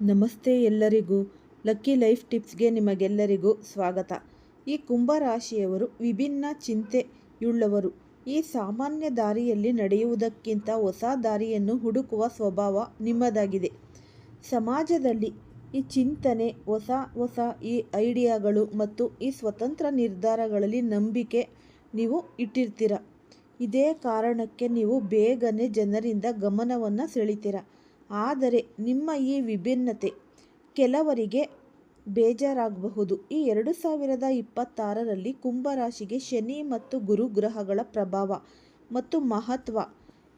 ನಮಸ್ತೆ ಎಲ್ಲರಿಗೂ. Lucky life ಟಿಪ್ಸ್ಗೆ ನಿಮಗೆಲ್ಲರಿಗೂ ಸ್ವಾಗತ. ಈ ಕುಂಭರಾಶಿಯವರು ವಿಭಿನ್ನ ಚಿಂತೆಯುಳ್ಳವರು. ಈ ಸಾಮಾನ್ಯ ದಾರಿಯಲ್ಲಿ ನಡೆಯುವುದಕ್ಕಿಂತ ಹೊಸ ದಾರಿಯನ್ನು ಹುಡುಕುವ ಸ್ವಭಾವ ನಿಮ್ಮದಾಗಿದೆ. ಸಮಾಜದಲ್ಲಿ ಈ ಚಿಂತನೆ, ಹೊಸ ಹೊಸ ಈ ಐಡಿಯಾಗಳು ಮತ್ತು ಈ ಸ್ವತಂತ್ರ ನಿರ್ಧಾರಗಳಲ್ಲಿ ನಂಬಿಕೆ ನೀವು ಇಟ್ಟಿರ್ತೀರ. ಇದೇ ಕಾರಣಕ್ಕೆ ನೀವು ಬೇಗನೆ ಜನರಿಂದ ಗಮನವನ್ನು ಸೆಳಿತೀರ. ಆದರೆ ನಿಮ್ಮ ಈ ವಿಭಿನ್ನತೆ ಕೆಲವರಿಗೆ ಬೇಜಾರಾಗಬಹುದು. ಈ ಎರಡು ಸಾವಿರದ ಇಪ್ಪತ್ತಾರರಲ್ಲಿ ಕುಂಭರಾಶಿಗೆ ಶನಿ ಮತ್ತು ಗುರು ಗ್ರಹಗಳ ಪ್ರಭಾವ ಮತ್ತು ಮಹತ್ವ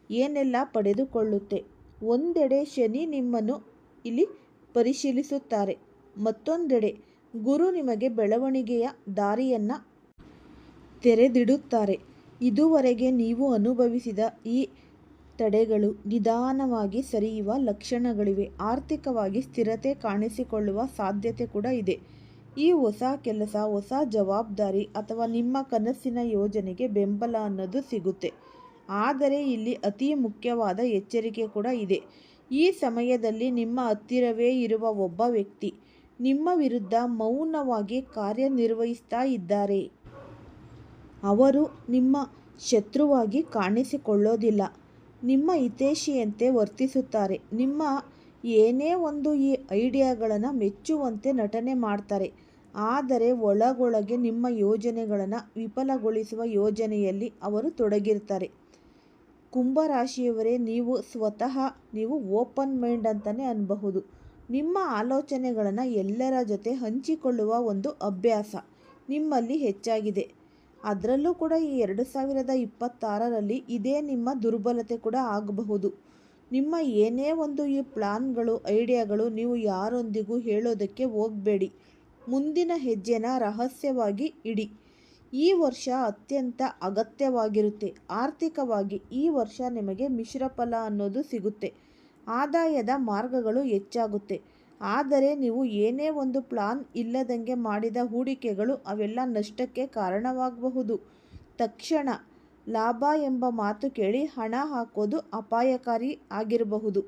ಏನೆಲ್ಲ ಪಡೆದುಕೊಳ್ಳುತ್ತೆ? ಒಂದೆಡೆ ಶನಿ ನಿಮ್ಮನ್ನು ಇಲ್ಲಿ ಪರಿಶೀಲಿಸುತ್ತಾರೆ. ಮತ್ತೊಂದೆಡೆ ಗುರು ನಿಮಗೆ ಬೆಳವಣಿಗೆಯ ದಾರಿಯನ್ನು ತೆರೆದಿಡುತ್ತಾರೆ. ಇದುವರೆಗೆ ನೀವು ಅನುಭವಿಸಿದ ಈ ತಡೆಗಳು ನಿಧಾನವಾಗಿ ಸರಿಯುವ ಲಕ್ಷಣಗಳಿವೆ. ಆರ್ಥಿಕವಾಗಿ ಸ್ಥಿರತೆ ಕಾಣಿಸಿಕೊಳ್ಳುವ ಸಾಧ್ಯತೆ ಕೂಡ ಇದೆ. ಈ ಹೊಸ ಕೆಲಸ, ಹೊಸ ಜವಾಬ್ದಾರಿ ಅಥವಾ ನಿಮ್ಮ ಕನಸಿನ ಯೋಜನೆಗೆ ಬೆಂಬಲ ಅನ್ನೋದು ಸಿಗುತ್ತೆ. ಆದರೆ ಇಲ್ಲಿ ಅತಿ ಮುಖ್ಯವಾದ ಎಚ್ಚರಿಕೆ ಕೂಡ ಇದೆ. ಈ ಸಮಯದಲ್ಲಿ ನಿಮ್ಮ ಹತ್ತಿರವೇ ಇರುವ ಒಬ್ಬ ವ್ಯಕ್ತಿ ನಿಮ್ಮ ವಿರುದ್ಧ ಮೌನವಾಗಿ ಕಾರ್ಯನಿರ್ವಹಿಸ್ತಾ ಇದ್ದಾರೆ. ಅವರು ನಿಮ್ಮ ಶತ್ರುವಾಗಿ ಕಾಣಿಸಿಕೊಳ್ಳೋದಿಲ್ಲ. ನಿಮ್ಮ ಹಿತೈಷಿಯಂತೆ ವರ್ತಿಸುತ್ತಾರೆ. ನಿಮ್ಮ ಏನೇ ಒಂದು ಈ ಐಡಿಯಾಗಳನ್ನು ಮೆಚ್ಚುವಂತೆ ನಟನೆ ಮಾಡ್ತಾರೆ. ಆದರೆ ಒಳಗೊಳಗೆ ನಿಮ್ಮ ಯೋಜನೆಗಳನ್ನು ವಿಫಲಗೊಳಿಸುವ ಯೋಜನೆಯಲ್ಲಿ ಅವರು ತೊಡಗಿರ್ತಾರೆ. ಕುಂಭರಾಶಿಯವರೇ, ನೀವು ಸ್ವತಃ ನೀವು ಓಪನ್ ಮೈಂಡ್ ಅಂತಲೇ ಅನ್ನಬಹುದು ನಿಮ್ಮ ಆಲೋಚನೆಗಳನ್ನು ಎಲ್ಲರ ಜೊತೆ ಹಂಚಿಕೊಳ್ಳುವ ಒಂದು ಅಭ್ಯಾಸ ನಿಮ್ಮಲ್ಲಿ ಹೆಚ್ಚಾಗಿದೆ. ಅದರಲ್ಲೂ ಕೂಡ ಈ ಎರಡು ಸಾವಿರದ ಇಪ್ಪತ್ತಾರರಲ್ಲಿ ಇದೇ ನಿಮ್ಮ ದುರ್ಬಲತೆ ಕೂಡ ಆಗಬಹುದು. ನಿಮ್ಮ ಏನೇ ಒಂದು ಈ ಪ್ಲಾನ್ಗಳು, ಐಡಿಯಾಗಳು ನೀವು ಯಾರೊಂದಿಗೂ ಹೇಳೋದಕ್ಕೆ ಹೋಗಬೇಡಿ. ಮುಂದಿನ ಹೆಜ್ಜೆನ ರಹಸ್ಯವಾಗಿ ಇಡಿ. ಈ ವರ್ಷ ಅತ್ಯಂತ ಅಗತ್ಯವಾಗಿರುತ್ತೆ. ಆರ್ಥಿಕವಾಗಿ ಈ ವರ್ಷ ನಿಮಗೆ ಮಿಶ್ರ ಫಲ ಅನ್ನೋದು ಸಿಗುತ್ತೆ. ಆದಾಯದ ಮಾರ್ಗಗಳು ಹೆಚ್ಚಾಗುತ್ತೆ. ಆದರೆ ನೀವು ಏನೇ ಒಂದು ಪ್ಲಾನ್ ಇಲ್ಲದಂಗೆ ಮಾಡಿದ ಹೂಡಿಕೆಗಳು ಅವೆಲ್ಲ ನಷ್ಟಕ್ಕೆ ಕಾರಣವಾಗಬಹುದು. ತಕ್ಷಣ ಲಾಭ ಎಂಬ ಮಾತು ಕೇಳಿ ಹಣ ಹಾಕೋದು ಅಪಾಯಕಾರಿ ಆಗಿರಬಹುದು.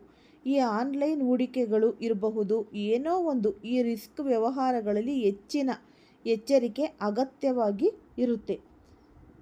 ಈ ಆನ್ಲೈನ್ ಹೂಡಿಕೆಗಳು ಇರಬಹುದು. ಏನೋ ಒಂದು ಈ ರಿಸ್ಕ್ ವ್ಯವಹಾರಗಳಲ್ಲಿ ಹೆಚ್ಚಿನ ಎಚ್ಚರಿಕೆ ಅಗತ್ಯವಾಗಿ ಇರುತ್ತೆ.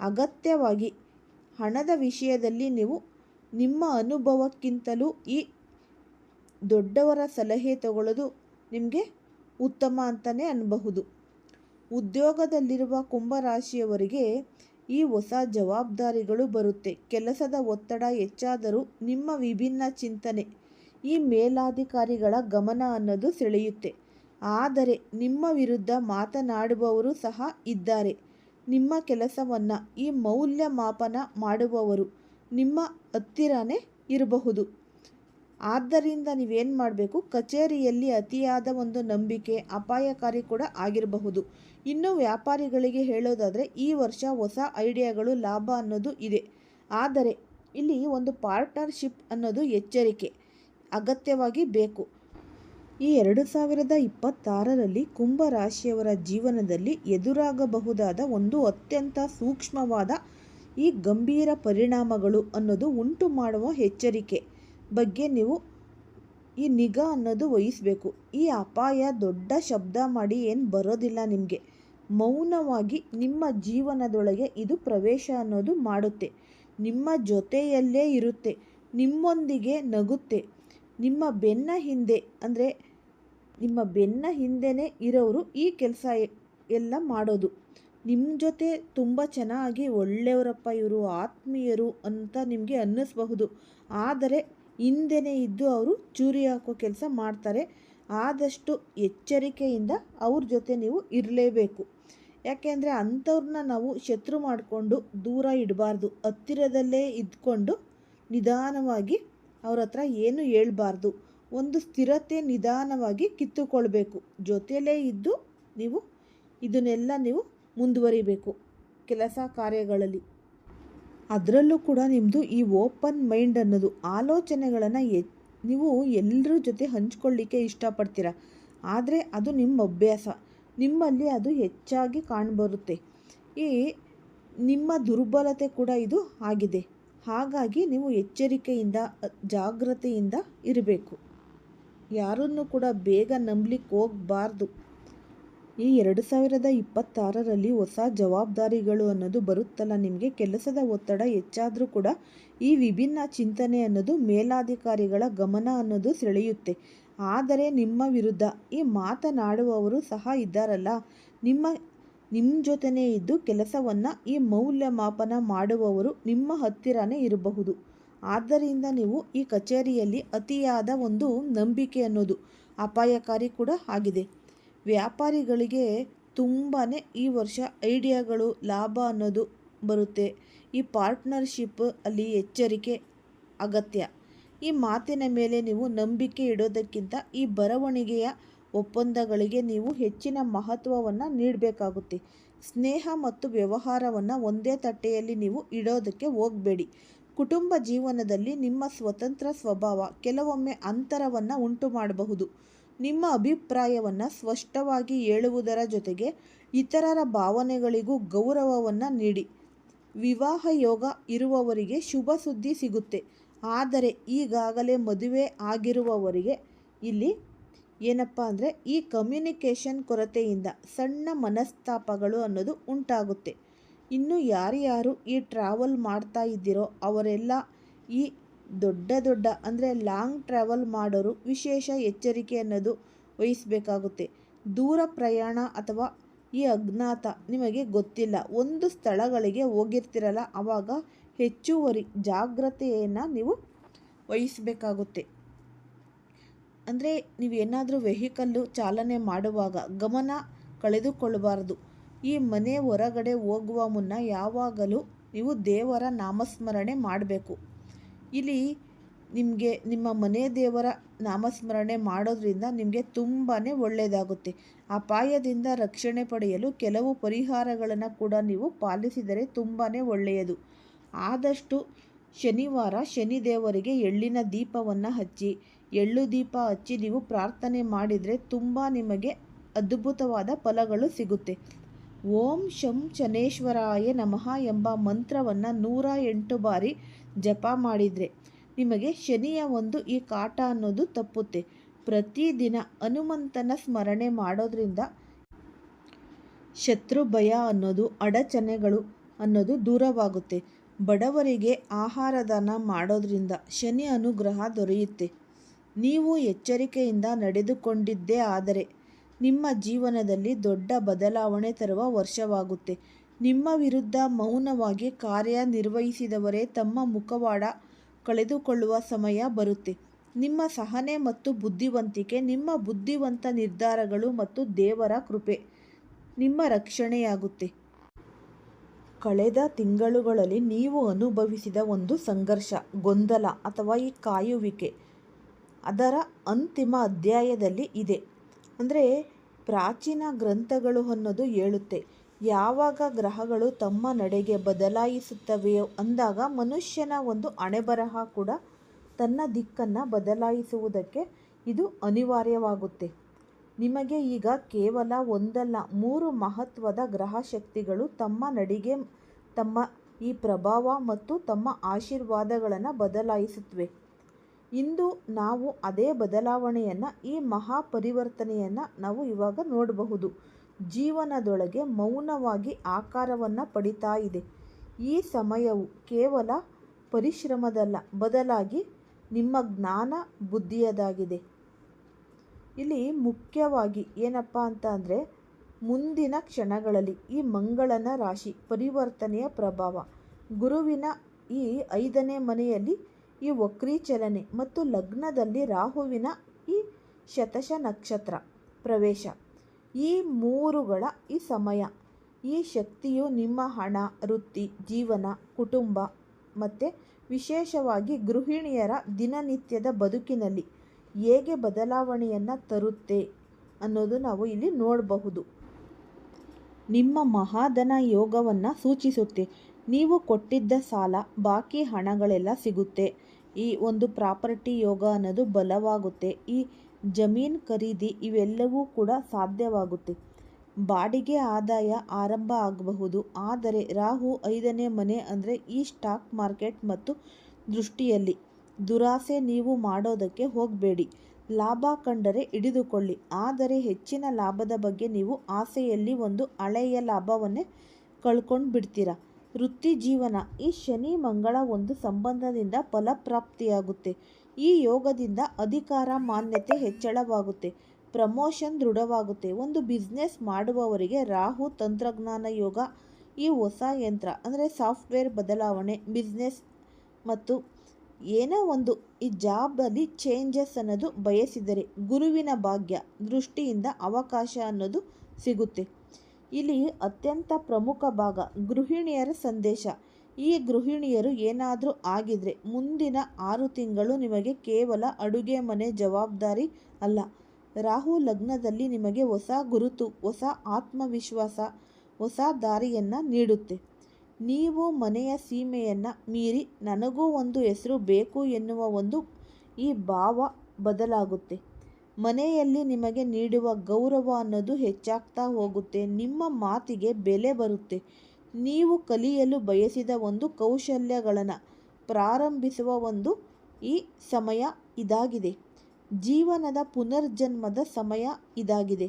ಅಗತ್ಯವಾಗಿ. ಹಣದ ವಿಷಯದಲ್ಲಿ ನೀವು ನಿಮ್ಮ ಅನುಭವಕ್ಕಿಂತಲೂ ಈ ದೊಡ್ಡವರ ಸಲಹೆ ತಗೊಳ್ಳೋದು ನಿಮಗೆ ಉತ್ತಮ ಅಂತಲೇ ಅನ್ನಬಹುದು ಉದ್ಯೋಗದಲ್ಲಿರುವ ಕುಂಭರಾಶಿಯವರಿಗೆ ಈ ಹೊಸ ಜವಾಬ್ದಾರಿಗಳು ಬರುತ್ತೆ. ಕೆಲಸದ ಒತ್ತಡ ಹೆಚ್ಚಾದರೂ ನಿಮ್ಮ ವಿಭಿನ್ನ ಚಿಂತನೆ, ಈ ಮೇಲಾಧಿಕಾರಿಗಳ ಗಮನ ಅನ್ನೋದು ಸೆಳೆಯುತ್ತೆ. ಆದರೆ ನಿಮ್ಮ ವಿರುದ್ಧ ಮಾತನಾಡುವವರು ಸಹ ಇದ್ದಾರೆ. ನಿಮ್ಮ ಕೆಲಸವನ್ನು ಈ ಮೌಲ್ಯಮಾಪನ ಮಾಡುವವರು ನಿಮ್ಮ ಹತ್ತಿರನೇ ಇರಬಹುದು. ಆದ್ದರಿಂದ ನೀವೇನು ಮಾಡಬೇಕು? ಕಚೇರಿಯಲ್ಲಿ ಅತಿಯಾದ ಒಂದು ನಂಬಿಕೆ, ಅಪಾಯಕಾರಿ ಕೂಡ ಆಗಿರಬಹುದು. ಇನ್ನು ವ್ಯಾಪಾರಿಗಳಿಗೆ ಹೇಳೋದಾದರೆ, ಈ ವರ್ಷ ಹೊಸ ಐಡಿಯಾಗಳು ಲಾಭ ಅನ್ನೋದು ಇದೆ. ಆದರೆ, ಇಲ್ಲಿ ಒಂದು ಪಾರ್ಟ್ನರ್ಶಿಪ್ ಅನ್ನೋದು ಎಚ್ಚರಿಕೆ, ಅಗತ್ಯವಾಗಿ ಬೇಕು. ಈ ಎರಡು ಸಾವಿರದ ಇಪ್ಪತ್ತಾರರಲ್ಲಿ ಕುಂಭರಾಶಿಯವರ ಜೀವನದಲ್ಲಿ ಎದುರಾಗಬಹುದಾದ ಒಂದು ಅತ್ಯಂತ ಸೂಕ್ಷ್ಮವಾದ, ಈ ಗಂಭೀರ ಪರಿಣಾಮಗಳು ಅನ್ನೋದು ಉಂಟು ಮಾಡುವ ಎಚ್ಚರಿಕೆ ಬಗ್ಗೆ ನೀವು ಈ ನಿಗಾ ಅನ್ನೋದು ವಹಿಸಬೇಕು. ಈ ಅಪಾಯ, ದೊಡ್ಡ ಶಬ್ದ ಮಾಡಿ ಏನು ಬರೋದಿಲ್ಲ ನಿಮಗೆ. ಮೌನವಾಗಿ ನಿಮ್ಮ ಜೀವನದೊಳಗೆ ಇದು ಪ್ರವೇಶ ಅನ್ನೋದು ಮಾಡುತ್ತೆ. ನಿಮ್ಮ ಜೊತೆಯಲ್ಲೇ ಇರುತ್ತೆ. ನಿಮ್ಮೊಂದಿಗೆ ನಗುತ್ತೆ. ನಿಮ್ಮ ಬೆನ್ನ ಹಿಂದೆ, ಅಂದರೆ ನಿಮ್ಮ ಬೆನ್ನ ಹಿಂದೆನೇ ಇರೋರು ಈ ಕೆಲಸ ಎಲ್ಲ ಮಾಡೋದು. ನಿಮ್ಮ ಜೊತೆ ತುಂಬ ಚೆನ್ನಾಗಿ ಒಳ್ಳೆಯವರಪ್ಪ ಇವರು, ಆತ್ಮೀಯರು ಅಂತ ನಿಮಗೆ ಅನ್ನಿಸ್ಬಹುದು. ಆದರೆ ಹಿಂದೆನೇ ಇದ್ದು ಅವರು ಚೂರಿ ಹಾಕೋ ಕೆಲಸ ಮಾಡ್ತಾರೆ. ಆದಷ್ಟು ಎಚ್ಚರಿಕೆಯಿಂದ ಅವ್ರ ಜೊತೆ ನೀವು ಇರಲೇಬೇಕು. ಯಾಕೆಂದರೆ ಅಂಥವ್ರನ್ನ ನಾವು ಶತ್ರು ಮಾಡಿಕೊಂಡು ದೂರ ಇಡಬಾರ್ದು. ಹತ್ತಿರದಲ್ಲೇ ಇದ್ಕೊಂಡು ನಿಧಾನವಾಗಿ ಅವ್ರ ಹತ್ರ ಏನು ಹೇಳ್ಬಾರ್ದು. ಒಂದು ಸ್ಥಿರತೆ ನಿಧಾನವಾಗಿ ಕಿತ್ತುಕೊಳ್ಬೇಕು. ಜೊತೆಯಲ್ಲೇ ಇದ್ದು ನೀವು ಇದನ್ನೆಲ್ಲ ನೀವು ಮುಂದುವರಿಬೇಕು ಕೆಲಸ ಕಾರ್ಯಗಳಲ್ಲಿ. ಅದರಲ್ಲೂ ಕೂಡ ನಿಮ್ಮದು ಈ ಓಪನ್ ಮೈಂಡ್ ಅನ್ನೋದು, ಆಲೋಚನೆಗಳನ್ನು ಎ, ನೀವು ಎಲ್ಲರ ಜೊತೆ ಹಂಚ್ಕೊಳ್ಳಿಕ್ಕೆ ಇಷ್ಟಪಡ್ತೀರ. ಆದರೆ ಅದು ನಿಮ್ಮ ಅಭ್ಯಾಸ. ನಿಮ್ಮಲ್ಲಿ ಅದು ಹೆಚ್ಚಾಗಿ ಕಾಣ್ಬರುತ್ತೆ. ಈ ನಿಮ್ಮ ದುರ್ಬಲತೆ ಕೂಡ ಇದು ಆಗಿದೆ. ಹಾಗಾಗಿ ನೀವು ಎಚ್ಚರಿಕೆಯಿಂದ ಜಾಗ್ರತೆಯಿಂದ ಇರಬೇಕು. ಯಾರನ್ನು ಕೂಡ ಬೇಗ ನಂಬಲಿಕ್ಕೆ ಹೋಗಬಾರ್ದು. ಈ ಎರಡು ಸಾವಿರದ ಇಪ್ಪತ್ತಾರರಲ್ಲಿ ಹೊಸ ಜವಾಬ್ದಾರಿಗಳು ಅನ್ನೋದು ಬರುತ್ತಲ್ಲ, ನಿಮಗೆ ಕೆಲಸದ ಒತ್ತಡ ಹೆಚ್ಚಾದರೂ ಕೂಡ ಈ ವಿಭಿನ್ನ ಚಿಂತನೆ ಅನ್ನೋದು ಮೇಲಾಧಿಕಾರಿಗಳ ಗಮನ ಅನ್ನೋದು ಸೆಳೆಯುತ್ತೆ. ಆದರೆ ನಿಮ್ಮ ವಿರುದ್ಧ ಈ ಮಾತನಾಡುವವರು ಸಹ ಇದ್ದಾರಲ್ಲ, ನಿಮ್ಮ ನಿಮ್ಮ ಜೊತೆನೇ ಇದ್ದು ಕೆಲಸವನ್ನು ಈ ಮೌಲ್ಯಮಾಪನ ಮಾಡುವವರು ನಿಮ್ಮ ಹತ್ತಿರನೇ ಇರಬಹುದು. ಆದ್ದರಿಂದ ನೀವು ಈ ಕಚೇರಿಯಲ್ಲಿ ಅತಿಯಾದ ಒಂದು ನಂಬಿಕೆ ಅನ್ನೋದು ಅಪಾಯಕಾರಿ ಕೂಡ ಆಗಿದೆ. ವ್ಯಾಪಾರಿಗಳಿಗೆ ತುಂಬಾ ಈ ವರ್ಷ ಐಡಿಯಾಗಳು ಲಾಭ ಅನ್ನೋದು ಬರುತ್ತೆ. ಈ ಪಾರ್ಟ್ನರ್ಶಿಪ್ ಅಲ್ಲಿ ಎಚ್ಚರಿಕೆ ಅಗತ್ಯ. ಈ ಮಾತಿನ ಮೇಲೆ ನೀವು ನಂಬಿಕೆ ಇಡೋದಕ್ಕಿಂತ ಈ ಬರವಣಿಗೆಯ ಒಪ್ಪಂದಗಳಿಗೆ ನೀವು ಹೆಚ್ಚಿನ ಮಹತ್ವವನ್ನು ನೀಡಬೇಕಾಗುತ್ತೆ. ಸ್ನೇಹ ಮತ್ತು ವ್ಯವಹಾರವನ್ನು ಒಂದೇ ತಟ್ಟೆಯಲ್ಲಿ ನೀವು ಇಡೋದಕ್ಕೆ ಹೋಗಬೇಡಿ. ಕುಟುಂಬ ಜೀವನದಲ್ಲಿ ನಿಮ್ಮ ಸ್ವತಂತ್ರ ಸ್ವಭಾವ ಕೆಲವೊಮ್ಮೆ ಅಂತರವನ್ನು ಉಂಟು ಮಾಡಬಹುದು ನಿಮ್ಮ ಅಭಿಪ್ರಾಯವನ್ನು ಸ್ಪಷ್ಟವಾಗಿ ಹೇಳುವುದರ ಜೊತೆಗೆ ಇತರರ ಭಾವನೆಗಳಿಗೂ ಗೌರವವನ್ನು ನೀಡಿ. ವಿವಾಹ ಯೋಗ ಇರುವವರಿಗೆ ಶುಭ ಸುದ್ದಿ ಸಿಗುತ್ತೆ. ಆದರೆ ಈಗಾಗಲೇ ಮದುವೆ ಆಗಿರುವವರಿಗೆ ಇಲ್ಲಿ ಏನಪ್ಪ ಅಂದರೆ ಈ ಕಮ್ಯುನಿಕೇಷನ್ ಕೊರತೆಯಿಂದ ಸಣ್ಣ ಮನಸ್ತಾಪಗಳು ಅನ್ನೋದು ಉಂಟಾಗುತ್ತೆ. ಇನ್ನು ಯಾರ್ಯಾರು ಈ ಟ್ರಾವೆಲ್ ಮಾಡ್ತಾ ಇದ್ದೀರೋ ಅವರೆಲ್ಲ ಈ ದೊಡ್ಡ ದೊಡ್ಡ ಅಂದರೆ ಲಾಂಗ್ ಟ್ರಾವೆಲ್ ಮಾಡೋರು ವಿಶೇಷ ಎಚ್ಚರಿಕೆ ಅನ್ನೋದು ವಹಿಸಬೇಕಾಗುತ್ತೆ. ದೂರ ಪ್ರಯಾಣ ಅಥವಾ ಈ ಅಜ್ಞಾತ ನಿಮಗೆ ಗೊತ್ತಿಲ್ಲ. ಒಂದು ಸ್ಥಳಗಳಿಗೆ ಹೋಗಿರ್ತಿರಲ್ಲ ಆವಾಗ ಹೆಚ್ಚುವರಿ ಜಾಗ್ರತೆಯನ್ನು ನೀವು ವಹಿಸಬೇಕಾಗುತ್ತೆ. ಅಂದರೆ ನೀವೇನಾದರೂ ವೆಹಿಕಲ್ಲು ಚಾಲನೆ ಮಾಡುವಾಗ ಗಮನ ಕಳೆದುಕೊಳ್ಳಬಾರದು. ಈ ಮನೆ ಹೊರಗಡೆ ಹೋಗುವ ಮುನ್ನ ಯಾವಾಗಲೂ ನೀವು ದೇವರ ನಾಮಸ್ಮರಣೆ ಮಾಡಬೇಕು. ಇಲ್ಲಿ ನಿಮಗೆ, ನಿಮ್ಮ ಮನೆ ದೇವರ ನಾಮಸ್ಮರಣೆ ಮಾಡೋದ್ರಿಂದ ನಿಮಗೆ ತುಂಬಾ ಒಳ್ಳೆಯದಾಗುತ್ತೆ ಅಪಾಯದಿಂದ ರಕ್ಷಣೆ ಪಡೆಯಲು ಕೆಲವು ಪರಿಹಾರಗಳನ್ನು ಕೂಡ ನೀವು ಪಾಲಿಸಿದರೆ ತುಂಬಾ ಒಳ್ಳೆಯದು. ಆದಷ್ಟು ಶನಿವಾರ ಶನಿ ದೇವರಿಗೆ ಎಳ್ಳಿನ ದೀಪವನ್ನು ಹಚ್ಚಿ, ಎಳ್ಳು ದೀಪ ಹಚ್ಚಿ ನೀವು ಪ್ರಾರ್ಥನೆ ಮಾಡಿದರೆ ತುಂಬ ನಿಮಗೆ ಅದ್ಭುತವಾದ ಫಲಗಳು ಸಿಗುತ್ತೆ. ಓಂ ಶಂ ಚನೇಶ್ವರಾಯ ನಮಃ ಎಂಬ ಮಂತ್ರವನ್ನು ನೂರ ಎಂಟು ಬಾರಿ ಜಪ ಮಾಡಿದರೆ ನಿಮಗೆ ಶನಿಯ ಒಂದು ಈ ಕಾಟ ಅನ್ನೋದು ತಪ್ಪುತ್ತೆ. ಪ್ರತಿದಿನ ಹನುಮಂತನ ಸ್ಮರಣೆ ಮಾಡೋದ್ರಿಂದ ಶತ್ರು ಭಯ ಅನ್ನೋದು, ಅಡಚಣೆಗಳು ಅನ್ನೋದು ದೂರವಾಗುತ್ತೆ. ಬಡವರಿಗೆ ಆಹಾರದಾನ ಮಾಡೋದ್ರಿಂದ ಶನಿ ಅನುಗ್ರಹ ದೊರೆಯುತ್ತೆ. ನೀವು ಎಚ್ಚರಿಕೆಯಿಂದ ನಡೆದುಕೊಂಡಿದ್ದೇ ಆದರೆ ನಿಮ್ಮ ಜೀವನದಲ್ಲಿ ದೊಡ್ಡ ಬದಲಾವಣೆ ತರುವ ವರ್ಷವಾಗುತ್ತೆ. ನಿಮ್ಮ ವಿರುದ್ಧ ಮೌನವಾಗಿ ಕಾರ್ಯನಿರ್ವಹಿಸಿದವರೇ ತಮ್ಮ ಮುಖವಾಡ ಕಳೆದುಕೊಳ್ಳುವ ಸಮಯ ಬರುತ್ತೆ. ನಿಮ್ಮ ಸಹನೆ ಮತ್ತು ಬುದ್ಧಿವಂತಿಕೆ, ನಿಮ್ಮ ಬುದ್ಧಿವಂತ ನಿರ್ಧಾರಗಳು ಮತ್ತು ದೇವರ ಕೃಪೆ ನಿಮ್ಮ ರಕ್ಷಣೆಯಾಗುತ್ತೆ. ಕಳೆದ ತಿಂಗಳುಗಳಲ್ಲಿ ನೀವು ಅನುಭವಿಸಿದ ಒಂದು ಸಂಘರ್ಷ, ಗೊಂದಲ ಅಥವಾ ಈ ಕಾಯುವಿಕೆ ಅದರ ಅಂತಿಮ ಅಧ್ಯಾಯದಲ್ಲಿ ಇದೆ. ಅಂದರೆ ಪ್ರಾಚೀನ ಗ್ರಂಥಗಳು ಅನ್ನೋದು ಹೇಳುತ್ತೆ. ಯಾವಾಗ ಗ್ರಹಗಳು ತಮ್ಮ ನಡೆಗೆ ಬದಲಾಯಿಸುತ್ತವೆಯೋ ಅಂದಾಗ ಮನುಷ್ಯನ ಒಂದು ಅಣೆಬರಹ ಕೂಡ ತನ್ನ ದಿಕ್ಕನ್ನು ಬದಲಾಯಿಸುವುದಕ್ಕೆ ಇದು ಅನಿವಾರ್ಯವಾಗುತ್ತೆ. ನಿಮಗೆ ಈಗ ಕೇವಲ ಒಂದಲ್ಲ, ಮೂರು ಮಹತ್ವದ ಗ್ರಹ ಶಕ್ತಿಗಳು ತಮ್ಮ ನಡಿಗೆ, ತಮ್ಮ ಈ ಪ್ರಭಾವ ಮತ್ತು ತಮ್ಮ ಆಶೀರ್ವಾದಗಳನ್ನು ಬದಲಾಯಿಸುತ್ತವೆ ಇಂದು ನಾವು ಅದೇ ಬದಲಾವಣೆಯನ್ನು, ಈ ಮಹಾ ಪರಿವರ್ತನೆಯನ್ನು ನಾವು ಇವಾಗ ನೋಡಬಹುದು. ಜೀವನದೊಳಗೆ ಮೌನವಾಗಿ ಆಕಾರವನ್ನು ಪಡಿತಾ ಇದೆ. ಈ ಸಮಯವು ಕೇವಲ ಪರಿಶ್ರಮದಲ್ಲ, ಬದಲಾಗಿ ನಿಮ್ಮ ಜ್ಞಾನ ಬುದ್ಧಿಯದಾಗಿದೆ. ಇಲ್ಲಿ ಮುಖ್ಯವಾಗಿ ಏನಪ್ಪ ಅಂತ ಅಂದರೆ, ಮುಂದಿನ ಕ್ಷಣಗಳಲ್ಲಿ ಈ ಮಂಗಳನ ರಾಶಿ ಪರಿವರ್ತನೆಯ ಪ್ರಭಾವ. ಗುರುವಿನ ಈ ಐದನೇ ಮನೆಯಲ್ಲಿ ಈ ವಕ್ರೀಚಲನೆ ಮತ್ತು ಲಗ್ನದಲ್ಲಿ ರಾಹುವಿನ ಈ ಶತಶ ನಕ್ಷತ್ರ ಪ್ರವೇಶ. ಈ ಮೂರುಗಳ ಈ ಸಮಯ. ಈ ಶಕ್ತಿಯು ನಿಮ್ಮ ಹಣ, ವೃತ್ತಿ, ಜೀವನ, ಕುಟುಂಬ, ಮತ್ತು ವಿಶೇಷವಾಗಿ ಗೃಹಿಣಿಯರ ದಿನನಿತ್ಯದ ಬದುಕಿನಲ್ಲಿ ಹೇಗೆ ಬದಲಾವಣೆಯನ್ನು ತರುತ್ತೆ ಅನ್ನೋದು ನಾವು ಇಲ್ಲಿ ನೋಡಬಹುದು. ನಿಮ್ಮ ಮಹಾಧನ ಯೋಗವನ್ನು ಸೂಚಿಸುತ್ತೆ. ನೀವು ಕೊಟ್ಟಿದ್ದ ಸಾಲ, ಬಾಕಿ ಹಣಗಳೆಲ್ಲ ಸಿಗುತ್ತೆ. ಈ ಒಂದು ಪ್ರಾಪರ್ಟಿ ಯೋಗ ಅನ್ನೋದು ಬಲವಾಗುತ್ತೆ. ಈ ಜಮೀನು ಖರೀದಿ ಇವೆಲ್ಲವೂ ಕೂಡ ಸಾಧ್ಯವಾಗುತ್ತೆ. ಬಾಡಿಗೆ ಆದಾಯ ಆರಂಭ ಆಗಬಹುದು. ಆದರೆ ರಾಹು ಐದನೇ ಮನೆ ಅಂದರೆ ಈ ಸ್ಟಾಕ್ ಮಾರ್ಕೆಟ್ ಮತ್ತು ದೃಷ್ಟಿಯಲ್ಲಿ. ದುರಾಸೆ ನೀವು ಮಾಡೋದಕ್ಕೆ ಹೋಗಬೇಡಿ. ಲಾಭ ಕಂಡರೆ ಹಿಡಿದುಕೊಳ್ಳಿ. ಆದರೆ ಹೆಚ್ಚಿನ ಲಾಭದ ಬಗ್ಗೆ ನೀವು ಆಸೆಯಲ್ಲಿ ಒಂದು ಹಳೆಯ ಲಾಭವನ್ನೇ ಕಳ್ಕೊಂಡು ಬಿಡ್ತೀರ ವೃತ್ತಿ ಜೀವನ. ಈ ಶನಿ ಮಂಗಳ ಒಂದು ಸಂಬಂಧದಿಂದ ಫಲಪ್ರಾಪ್ತಿಯಾಗುತ್ತೆ. ಈ ಯೋಗದಿಂದ ಅಧಿಕಾರ, ಮಾನ್ಯತೆ ಹೆಚ್ಚಳವಾಗುತ್ತೆ. ಪ್ರಮೋಷನ್ ದೃಢವಾಗುತ್ತೆ. ಒಂದು ಬಿಸ್ನೆಸ್ ಮಾಡುವವರಿಗೆ ರಾಹು ತಂತ್ರಜ್ಞಾನ ಯೋಗ, ಈ ಹೊಸ ಯಂತ್ರ ಅಂದರೆ ಸಾಫ್ಟ್ವೇರ್ ಬದಲಾವಣೆ, ಬಿಸ್ನೆಸ್ ಮತ್ತು ಏನೋ ಒಂದು ಈ ಜಾಬಲ್ಲಿ ಚೇಂಜಸ್ ಅನ್ನೋದು ಬಯಸಿದರೆ ಗುರುವಿನ ಭಾಗ್ಯ, ದೃಷ್ಟಿಯಿಂದ ಅವಕಾಶ ಅನ್ನೋದು ಸಿಗುತ್ತೆ. ಇಲ್ಲಿ ಅತ್ಯಂತ ಪ್ರಮುಖ ಭಾಗ ಗೃಹಿಣಿಯರ ಸಂದೇಶ. ಈ ಗೃಹಿಣಿಯರು ಏನಾದರೂ ಆಗಿದ್ರೆ ಮುಂದಿನ ಆರು ತಿಂಗಳು ನಿಮಗೆ ಕೇವಲ ಅಡುಗೆ ಮನೆ ಜವಾಬ್ದಾರಿ ಅಲ್ಲ. ರಾಹು ಲಗ್ನದಲ್ಲಿ ನಿಮಗೆ ಹೊಸ ಗುರುತು, ಹೊಸ ಆತ್ಮವಿಶ್ವಾಸ, ಹೊಸ ದಾರಿಯನ್ನು ನೀಡುತ್ತೆ. ನೀವು ಮನೆಯ ಸೀಮೆಯನ್ನು ಮೀರಿ ನನಗೂ ಒಂದು ಹೆಸರು ಬೇಕು ಎನ್ನುವ ಒಂದು ಈ ಭಾವ ಬದಲಾಗುತ್ತೆ. ಮನೆಯಲ್ಲಿ ನಿಮಗೆ ನೀಡುವ ಗೌರವ ಅನ್ನೋದು ಹೆಚ್ಚಾಗ್ತಾ ಹೋಗುತ್ತೆ. ನಿಮ್ಮ ಮಾತಿಗೆ ಬೆಲೆ ಬರುತ್ತೆ. ನೀವು ಕಲಿಯಲು ಬಯಸಿದ ಒಂದು ಕೌಶಲ್ಯಗಳನ್ನು ಪ್ರಾರಂಭಿಸುವ ಒಂದು ಈ ಸಮಯ ಇದಾಗಿದೆ. ಜೀವನದ ಪುನರ್ಜನ್ಮದ ಸಮಯ ಇದಾಗಿದೆ.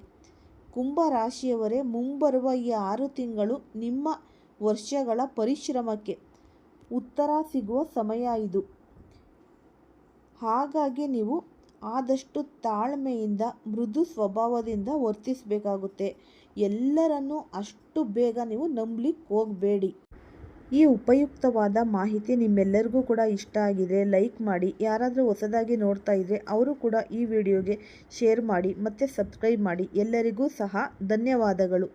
ಕುಂಭರಾಶಿಯವರೇ, ಮುಂಬರುವ ಈ ಆರು ತಿಂಗಳು ನಿಮ್ಮ ವರ್ಷಗಳ ಪರಿಶ್ರಮಕ್ಕೆ ಉತ್ತರ ಸಿಗುವ ಸಮಯ ಇದು. ಹಾಗಾಗಿ ನೀವು ಆದಷ್ಟು ತಾಳ್ಮೆಯಿಂದ, ಮೃದು ಸ್ವಭಾವದಿಂದ ವರ್ತಿಸಬೇಕಾಗುತ್ತೆ. ಎಲ್ಲರನ್ನೂ ಅಷ್ಟು ಬೇಗ ನೀವು ನಂಬಲಿಕ್ಕೆ ಹೋಗಬೇಡಿ. ಈ ಉಪಯುಕ್ತವಾದ ಮಾಹಿತಿ ನಿಮ್ಮೆಲ್ಲರಿಗೂ ಕೂಡ ಇಷ್ಟ ಆಗಿದೆ, ಲೈಕ್ ಮಾಡಿ. ಯಾರಾದರೂ ಹೊಸದಾಗಿ ನೋಡ್ತಾ ಇದ್ದರೆ ಅವರು ಕೂಡ ಈ ವಿಡಿಯೋಗೆ ಶೇರ್ ಮಾಡಿ ಮತ್ತು ಸಬ್ಸ್ಕ್ರೈಬ್ ಮಾಡಿ. ಎಲ್ಲರಿಗೂ ಸಹ ಧನ್ಯವಾದಗಳು.